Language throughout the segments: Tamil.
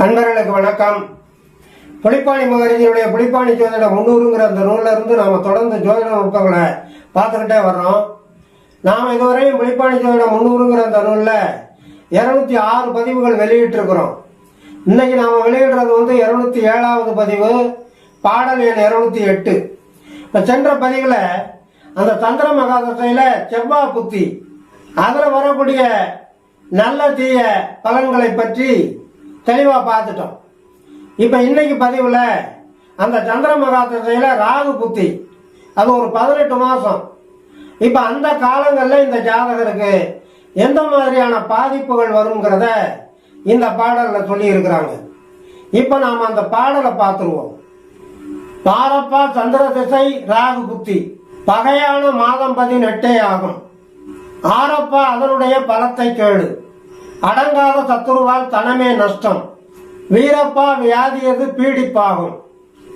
நண்பர்களுக்கு வணக்கம். புளிப்பாணி முகர்ஜியுடைய புளிப்பாணி ஜோதிட முன்னூறுங்கிற அந்த நூலில் இருந்து நாம் தொடர்ந்து ஜோதிட நுட்பங்களை பார்த்துக்கிட்டே வர்றோம். நாம் இதுவரையும் புளிப்பாணி ஜோதிட முன்னூறுங்கிற அந்த நூலில் இருநூத்தி ஆறு பதிவுகள் வெளியிட்டிருக்கிறோம். இன்னைக்கு நாம் வெளியிடுறது வந்து இருநூத்தி ஏழாவது பதிவு பாடல் எண் இருநூத்தி எட்டு. இப்போ சென்ற பதிவில் அந்த தந்திர மகாதசையில் செவ்வா புத்தி அதில் வரக்கூடிய நல்ல தீய பலன்களை பற்றி தெளிவாக பார்த்துட்டோம். இப்போ இன்னைக்கு பதிவில் அந்த சந்திர திசையில் ராகு புத்தி. அது ஒரு பதினெட்டு மாதம் இப்போ அந்த காலங்களில் இந்த ஜாதகருக்கு எந்த மாதிரியான பாதிப்புகள் வருங்கிறத இந்த பாடலில் சொல்லியிருக்கிறாங்க. இப்போ நாம் அந்த பாடலை பார்த்துருவோம். பாரப்பா சந்திர திசை ராகு புத்தி. பகையான மாதம் பதினெட்டே ஆகும். ஆரப்பா அதனுடைய பலத்தை கேடு. அடங்காத சத்துருவால் தனமே நஷ்டம். வீரப்பா வியாதியது பீடிப்பாகும்.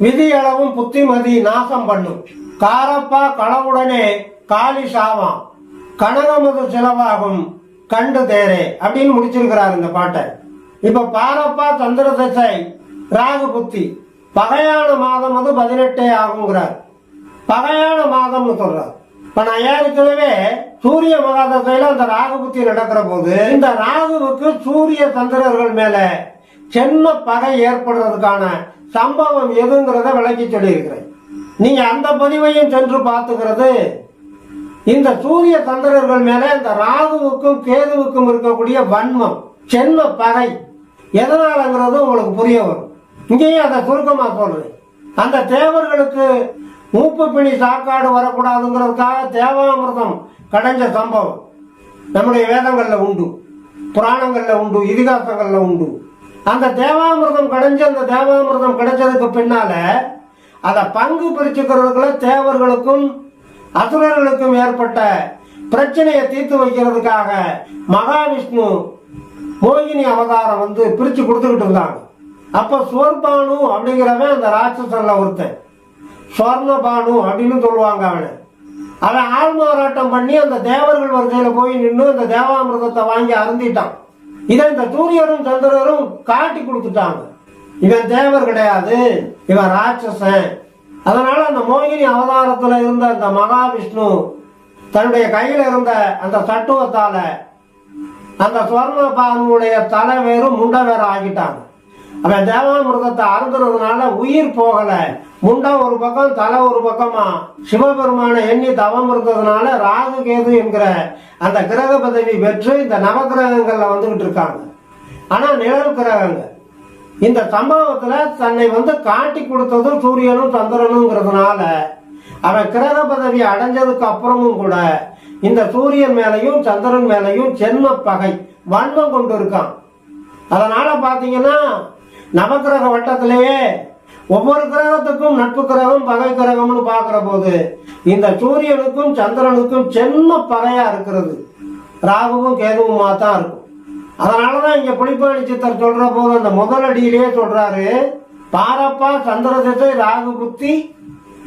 விதியளவும் புத்திமதி நாசம் பண்ணும். காரப்பா களவுடனே காலி சாவாம். கனகமது செலவாகும். கண்டு தேரே அப்படின்னு முடிச்சிருக்கிறார் இந்த பாட்டை. இப்ப பாரப்பா சந்திர திசை ராகு புத்தி பகையான மாதம் அது பதினெட்டே ஆகுங்கிறார் பகையான மாதம்னு சொல்றார். இப்ப நான் ஏற்கனவே சூரிய மகாதசையில அந்த ராகு புத்தி நடக்கிற போது இந்த ராகுவுக்கு சூரிய சந்திரர்கள் மேல சென்ம பகை ஏற்படுறதுக்கான சம்பவம் எதுங்கிறத விளக்கி சொல்லியிருக்கிறேன். நீங்க அந்த பதிவையும் சென்று பார்த்துக்கிறது. இந்த சூரிய சந்திரர்கள் மேல இந்த ராகுவுக்கும் கேதுவுக்கும் இருக்கக்கூடிய வன்மம் சென்ம பகை எதனாலங்கிறது உங்களுக்கு புரிய வரும். இங்கேயும் அதை சுருக்கமா சொல்றேன். அந்த தேவர்களுக்கு மூப்பு பிணி சாக்காடு வரக்கூடாதுங்கிறதுக்காக தேவாமிர்தம் கடைஞ்ச சம்பவம். நம்முடைய வேதங்கள்ல உண்டு. புராணங்கள்ல உண்டு. இதிகாசங்கள்ல உண்டு. அந்த தேவாமிர்தம் கடைஞ்சு அந்த தேவாமிர்தம் கிடைச்சதுக்கு பின்னால அதை பங்கு பிரிச்சுக்கிறதுக்குள்ள தேவர்களுக்கும் அசுரர்களுக்கும் ஏற்பட்ட பிரச்சனையை தீர்த்து வைக்கிறதுக்காக மகாவிஷ்ணு மோகினி அவதாரம் வந்து பிரிச்சு கொடுத்துக்கிட்டு இருந்தாங்க. அப்ப சோர்பானு அப்படிங்கிறவன் அந்த ராட்சசன்ல ஒருத்தன். சொர்ணபானு அப்படின்னு சொல்லுவாங்க அவனை அவன் ஆள்மாறாட்டம் பண்ணி அந்த தேவர்கள் வரிசையில போய் நின்று அந்த தேவாமிரதத்தை வாங்கி அருந்திட்டான். இதை இந்த சூரியரும் சந்திரரும் காட்டி கொடுத்துட்டாங்க. இவன் தேவர் கிடையாது இவன் ராட்சசன். அதனால அந்த மோகினி அவதாரத்துல இருந்த அந்த மகாவிஷ்ணு தன்னுடைய கையில இருந்த அந்த சட்டுவத்தால அந்த சுவர்ணபானுடைய தலை வேறு முண்டை ஆகிட்டாங்க அவன் தேவாமிரதத்தை அருந்துறதுனால உயிர் போகல. முண்டம் ஒரு பக்கம் தலை ஒரு பக்கமா. சிவபெருமான எண்ணி தவம் இருந்ததுனால ராகு கேது என்கிற அந்த கிரக பதவி பெற்று இந்த நவகிரகங்கள்ல வந்துகிட்டு இருக்காங்க. ஆனா நிழல் கிரகங்கள் இந்த சம்பவத்துல தன்னை வந்து காட்டி கொடுத்ததும் சூரியனும் சந்திரனுங்கிறதுனால அவன் கிரக பதவி அடைஞ்சதுக்கு அப்புறமும் கூட இந்த சூரியன் மேலையும் சந்திரன் மேலையும் ஜென்ம பகை வன்மம் கொண்டு இருக்கான் அதனால பாத்தீங்கன்னா நவக்கிரக வட்டத்திலேயே ஒவ்வொரு கிரகத்துக்கும் நட்பு கிரகம் பகை கிரகம்னு பார்க்கிற போது இந்த சூரியனுக்கும் சந்திரனுக்கும் சின்ன பகையா இருக்கிறது. ராகுவும் கேதுவுமா தான் இருக்கும். அதனாலதான் இங்க புலிப்பாணி சித்தர் சொல்ற போது அந்த முதல் அடியிலேயே சொல்றாரு பாரப்பா சந்திர திசை ராகு புத்தி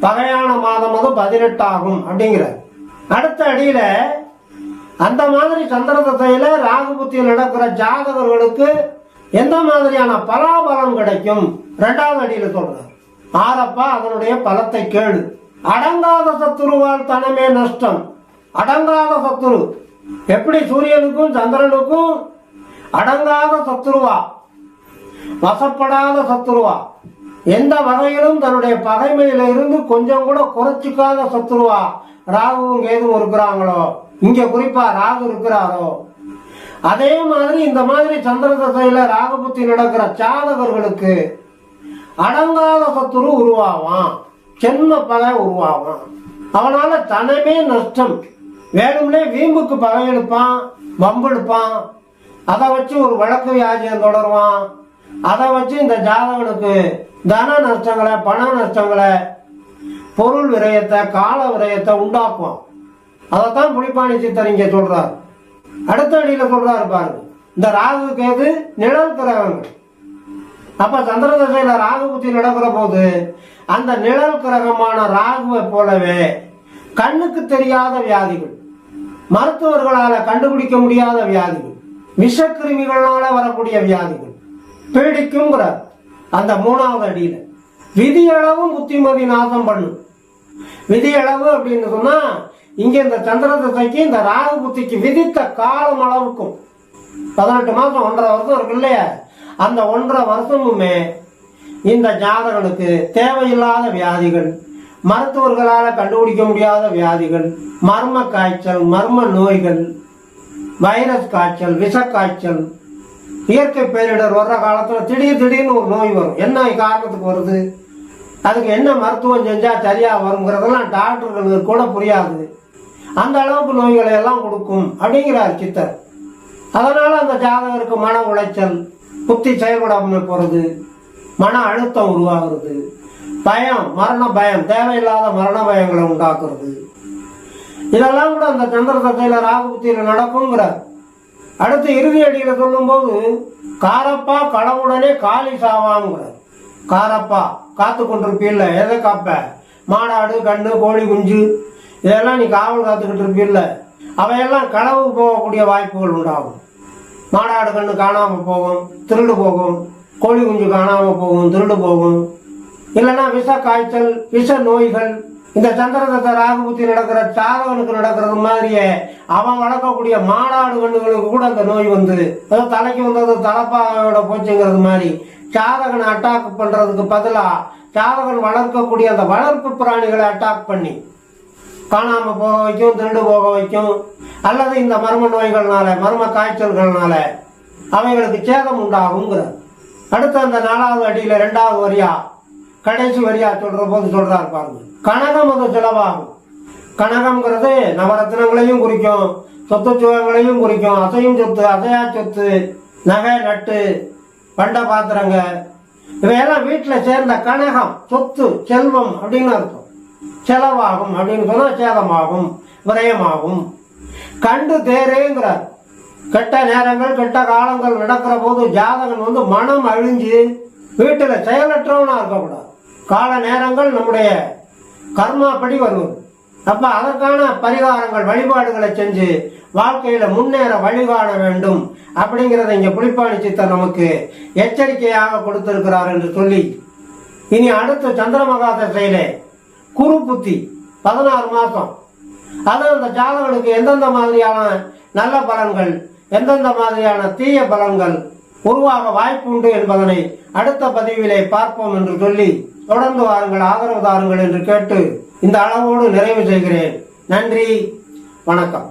பகையான மாதம் அது பதினெட்டு ஆகும் அடுத்த அடியில அந்த மாதிரி சந்திர திசையில ராகு புத்தி நடக்கிற ஜாதகர்களுக்கு எந்த மாதிரியான பலாபலம் கிடைக்கும்? ரெண்டாவது அடியில் சொல்றார். ஆரப்பா அதனுடைய பலத்தை கேளு. அடங்காத சத்துருவால் தனமே நஷ்டம். அடங்காத சத்துரு. எப்படி சூரியனுக்கும் சந்திரனுக்கும்? அடங்காத சத்துருவா. வசப்படாத சத்துருவா. எந்த வகையிலும் தன்னுடைய பகைமையில இருந்து கொஞ்சம் கூட குறைச்சிக்காத சத்துருவா. ராகுவும் கேதுவும் இருக்கிறாங்களோ? இங்க குறிப்பா ராகு இருக்கிறாரோ? அதே மாதிரி இந்த மாதிரி சந்திர தசையில ராகபுத்தி நடக்கிற சாதகர்களுக்கு அடங்காத சத்துரு உருவாவான். சென்ம பகை உருவாவான். அவனால தனமே நஷ்டம். வேணும்னே வீம்புக்கு பகை எடுப்பான் வம்பு எடுப்பான். அதை வச்சு ஒரு வழக்கு வியாஜியம் தொடருவான். அதை வச்சு இந்த ஜாதகனுக்கு தன நஷ்டங்களை பண நஷ்டங்களை பொருள் விரயத்தை கால விரயத்தை உண்டாக்குவான். அதைத்தான் புலிப்பாணி சித்தர் இங்க சொல்றாரு. அடுத்த அடியில சொல்றாரு பாருங்க இந்த ராகு கேது நிழல் கிரகங்கள் அப்ப சந்திர தசையில ராகு புத்தி நடக்கிற போது அந்த நிழல் கிரகமான ராகுவை போலவே கண்ணுக்கு தெரியாத வியாதிகள் மருத்துவர்களால கண்டுபிடிக்க முடியாத வியாதிகள் விஷக்கிருமிகளால வரக்கூடிய வியாதிகள் பீடிக்குங்கிறார் அந்த மூணாவது அடியில. விதியளவும் புத்திமதி நாசம் பண்ணும். விதியளவு அப்படின்னு சொன்னா இங்கே இந்த சந்திரத்தை திசைக்கு இந்த ராகு புத்திக்கு விதித்த காலம் அளவுக்கும். பதினெட்டு மாசம் ஒன்றரை வருஷம் இருக்கு இல்லையா? அந்த ஒன்றரை வருஷமுமே இந்த ஜாதகனுக்கு தேவையில்லாத வியாதிகள் மருத்துவர்களால் கண்டுபிடிக்க முடியாத வியாதிகள் மர்ம காய்ச்சல் மர்ம நோய்கள் வைரஸ் காய்ச்சல் விஷ காய்ச்சல் இயற்கை பேரிடர் வர்ற காலத்தில் திடீர் திடீர்னு ஒரு நோய் வரும். என்ன காரணத்துக்கு வருது? அதுக்கு என்ன மருத்துவம் செஞ்சா சரியா வருங்கிறதெல்லாம் டாக்டர்களுக்கு கூட புரியாது. அந்த அளவுக்கு நோய்களை எல்லாம் கொடுக்கும் அப்படிங்கிறார் சித்தர். அதனால அந்த ஜாதகருக்கு மன உளைச்சல் புத்தி செயல்படாமல் போறது மன அழுத்தம் உருவாகிறது பயம் மரண பயம் தேவையில்லாத மரண பயங்களை உண்டாக்குறது. இதெல்லாம் கூட அந்த சந்திர தசையில ராகு புத்தியில நடக்குங்கிறார் அடுத்து இறுதி அடியில சொல்லும்போது காரப்பா கடவுடனே காலி சாவாங்கிற காரப்பா காத்து கொண்டிருப்பீல்ல எதை காப்ப? மாடாடு கண்ணு கோழி குஞ்சு இதெல்லாம் நீ காவல் காத்துக்கிட்டு இருப்பில்ல. அவையெல்லாம் களவு போகக்கூடிய வாய்ப்புகள் உண்டாகும். மாடாடு கண்ணு காணாமல் போகும் திருடு போகும் கோழி குஞ்சு காணாமல் போகும் திருடு போகும். இல்லைன்னா விஷ காய்ச்சல் விஷ நோய்கள் இந்த சந்திரதத்த ராகுபுத்தி நடக்கிற சாதவனுக்கு நடக்கிறது மாதிரியே அவன் வளர்க்கக்கூடிய மாடாடு கண்ணுகளுக்கு கூட அந்த நோய் வந்து ஏதோ தலைக்கு வந்தது தலப்பாவோட போச்சுங்கிறது மாதிரி சாதகனை அட்டாக் பண்றதுக்கு பதிலாக சாதகன் வளர்க்கக்கூடிய அந்த வளர்ப்பு பிராணிகளை அட்டாக் பண்ணி காணாமல் போக வைக்கும் திருடு போக வைக்கும். அல்லது இந்த மர்ம நோய்கள்னால மர்ம காய்ச்சல்கள்னால அவைகளுக்கு சேதம் உண்டாகுங்கிற அடுத்து அந்த நாலாவது அடியில் ரெண்டாவது வரியா கடைசி வரியா சொல்ற போது சொல்றாரு பாருங்க. கனகம் அது செலவாகும். கனகம்ங்கிறது நவரத்னங்களையும் குறிக்கும் சொத்து சுகங்களையும் குறிக்கும் அசையும் சொத்து அசையா சொத்து நகை நட்டு பண்ட பாத்திரங்க இவையெல்லாம் வீட்டில் சேர்ந்த கனகம் சொத்து செல்வம் அப்படின்னு அர்த்தம். செலவாகும் அப்படின்னு சொன்னா சேதமாகும் விரயமாகும். கண்டு தேரேங்கிறார் கெட்ட நேரங்கள் கெட்ட காலங்கள் நடக்கிற போது ஜாதகன் வந்து மனம் அழிஞ்சு வீட்டுல செயலற்றவனா இருக்கக்கூடாது. கால நேரங்கள் நம்முடைய கர்மாப்படி வருவது. அப்ப அதற்கான பரிகாரங்கள் வழிபாடுகளை செஞ்சு வாழ்க்கையில முன்னேற வழிகாண வேண்டும் அப்படிங்கறத இங்க புலிப்பாணி சித்தர் நமக்கு எச்சரிக்கையாக கொடுத்திருக்கிறார் என்று சொல்லி இனி அடுத்து சந்திரமகா திசையிலே குரு புத்தி பதினாறு மாசம். அதான் அந்த ஜாதகனுக்கு எந்தெந்த மாதிரியான நல்ல பலன்கள் எந்தெந்த மாதிரியான தீய பலன்கள் உருவாக வாய்ப்பு உண்டு என்பதனை அடுத்த பதிவிலே பார்ப்போம் என்று சொல்லி தொடர்ந்து வாருங்கள் ஆதரவு தாருங்கள் என்று கேட்டு இந்த அளவோடு நிறைவு செய்கிறேன். நன்றி வணக்கம்.